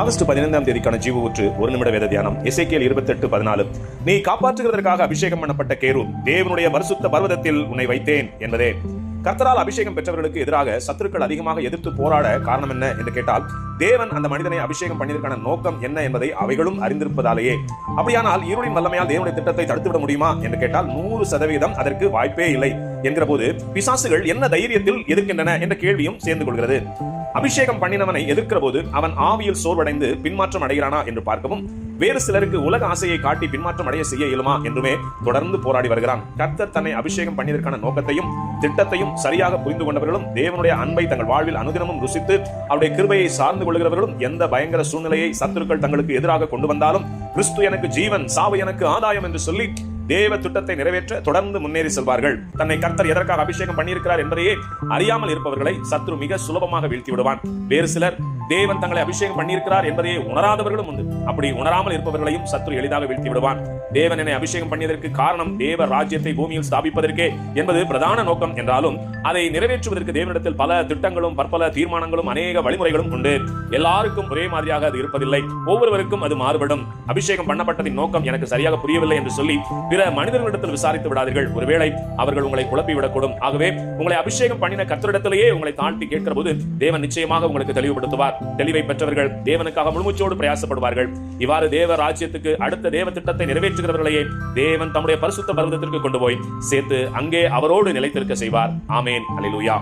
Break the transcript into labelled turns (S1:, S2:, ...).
S1: August பதினைந்தாம் தேதிக்கான ஜீவ ஊற்று ஒரு நிமிட வேத தியானம். இசைக்கியல் இருபத்தெட்டு பதினாலு. நீ காப்பாற்றுகிறதற்காக அபிஷேகம் பண்ணப்பட்ட கேரு தேவனுடைய பரிசுத்த பர்வதத்தில் உன்னை வைத்தேன் என்பதே. கர்த்தரால் அபிஷேகம் பெற்றவர்களுக்கு எதிராக சத்துருக்கள் அதிகமாக எதிர்த்து போராட காரணம் என்ன என்று கேட்டால் தேவன் அந்த மனிதனை அபிஷேகம் பண்ணியதற்கான நோக்கம் என்ன என்பதை அவைகளும் அறிந்திருப்பதாலேயே. அப்படியானால் இருளின் வல்லமையால் தேவனுடைய திட்டத்தை தடுத்துவிட முடியுமா என்று கேட்டால் நூறு சதவீதம் அதற்கு வாய்ப்பே இல்லை. என்கிற போது பிசாசுகள் என்ன தைரியத்தில் எதிர்க்கின்றன என்ற கேள்வியும் சேர்ந்து கொள்கிறது. அபிஷேகம் பண்ணினவனை எதிர்க்கிற போது அவன் ஆவியில் சோர்வடைந்து பின்மாற்றம் அடைகிறானா என்று பார்க்கவும் வேறு சிலருக்கு உலக ஆசையை காட்டி பின்மாற்றம் அடைய செய்ய இயலுமா என்றுமே தொடர்ந்து போராடி வருகிறான். கர்த்தர் தன்னை அபிஷேகம் பண்ணியதற்கான நோக்கத்தையும் திட்டத்தையும் சரியாக புரிந்து கொண்டவர்களும் தேவனுடைய அன்பை தங்கள் வாழ்வில் அனுதினமும் ருசித்து அவருடைய கிருபையை சார்ந்து கொள்கிறவர்களும் எந்த பயங்கர சூழ்நிலையை சத்துருக்கள் தங்களுக்கு எதிராக கொண்டு வந்தாலும் கிறிஸ்து எனக்கு ஜீவன் சாவு எனக்கு ஆதாயம் என்று சொல்லி தேவ திட்டத்தை நிறைவேற்ற தொடர்ந்து முன்னேறி செல்வார்கள். தன்னை கர்த்தர் எதற்காக அபிஷேகம் பண்ணியிருக்கிறார் என்பதையே அறியாமல் இருப்பவர்களை சத்ரு மிக சுலபமாக வீழ்த்தி விடுவான் வேறு சிலர் தேவன் தங்களை அபிஷேகம் பண்ணியிருக்கிறார் என்பதையே உணராதவர்களும் உண்டு. அப்படி உணராமல் இருப்பவர்களையும் சத்ரு எளிதாக வீழ்த்தி விடுவான். தேவன் என்னை அபிஷேகம் பண்ணியதற்கு காரணம் தேவ ராஜ்யத்தை பூமியில் ஸ்தாபிப்பதற்கே என்பது பிரதான நோக்கம் என்றாலும் அதை நிறைவேற்றுவதற்கு தேவனிடத்தில் பல திட்டங்களும் பற்பல தீர்மானங்களும் அநேக வழிமுறைகளும் உண்டு. எல்லாருக்கும் ஒரே மாதிரியாக அது இருப்பதில்லை. ஒவ்வொருவருக்கும் அது மாறுபடும். அபிஷேகம் பண்ணப்பட்டதின் நோக்கம் எனக்கு சரியாக புரியவில்லை என்று சொல்லி பிற மனிதர்களிடத்தில் விசாரித்து விடாதீர்கள். ஒருவேளை அவர்கள் உங்களை குழப்பிவிடக்கூடும் ஆகவே உங்களை அபிஷேகம் பண்ணின கத்தரிடத்திலேயே உங்களை தாழ்த்தி கேட்கிற போது தேவன் நிச்சயமாக உங்களுக்கு தெளிவுபடுத்துவார். தெளிவை பெற்றவர்கள் தேவனுக்காக முழுமூச்சோடு பிரயாசப்படுவார்கள். இவ்வாறு தேவ ராஜ்யத்துக்கு அடுத்த தேவ திட்டத்தை நிறைவேற்றுகிறவர்களையே தேவன் தம்முடைய பரிசுத்த பர்வதத்திற்கு கொண்டு போய் சேர்த்து அங்கே அவரோடு நிலைத்திருக்க செய்வார். ஆமேன். அலிலுயா